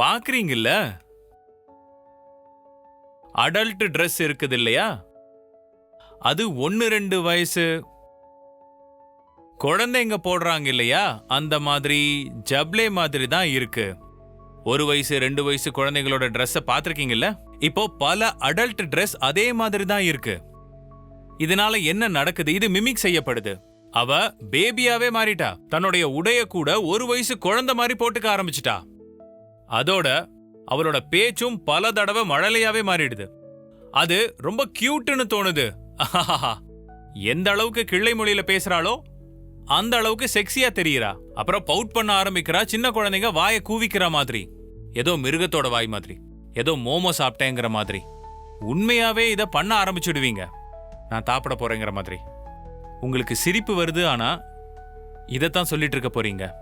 பாக்குறீங்கல்ல? Adult dress இருக்குது இல்லையா அது ஒன்னு ரெண்டு வயசு. குழந்தைங்க போடுறாங்க இல்லையா அந்த மாதிரி ஜப்ளே மாதிரி தான் இருக்கு. ஒரு வயசு ரெண்டு வயசு குழந்தைங்களோட ட்ரெஸ்ஸை பார்த்துருக்கீங்கல்ல இப்போ பல அடல்ட் ட்ரெஸ் அதே மாதிரி தான் இருக்கு. இதனால என்ன நடக்குது? இது மிமிக் செய்யப்படுது. அவ பேபியாவே மாறிட்டா. தன்னுடைய உடைய கூட ஒரு வயசு குழந்தை மாதிரி போட்டுக்க ஆரம்பிச்சிட்டா. அதோட அவரோட பேச்சும் பல தடவை மழலையாவே மாறிடுது. அது ரொம்ப கியூட்டுன்னு தோணுது. எந்த அளவுக்கு கிள்ளை மொழியில பேசுறாளோ அந்த அளவுக்கு செக்ஸியா தெரியுறா. அப்புறம் பவுட் பண்ண ஆரம்பிக்கிறா சின்ன குழந்தைங்க வாயை கூவிக்கிற மாதிரி. ஏதோ மிருகத்தோட வாய் மாதிரி. ஏதோ மோமோ சாப்பிட்டேங்கிற மாதிரி. உண்மையாவே இதை பண்ண ஆரம்பிச்சுடுவீங்க. நான் தாப்பிட போறேங்கிற மாதிரி. உங்களுக்கு சிரிப்பு வருது ஆனா இதைத்தான் சொல்லிட்டு இருக்க போறீங்க.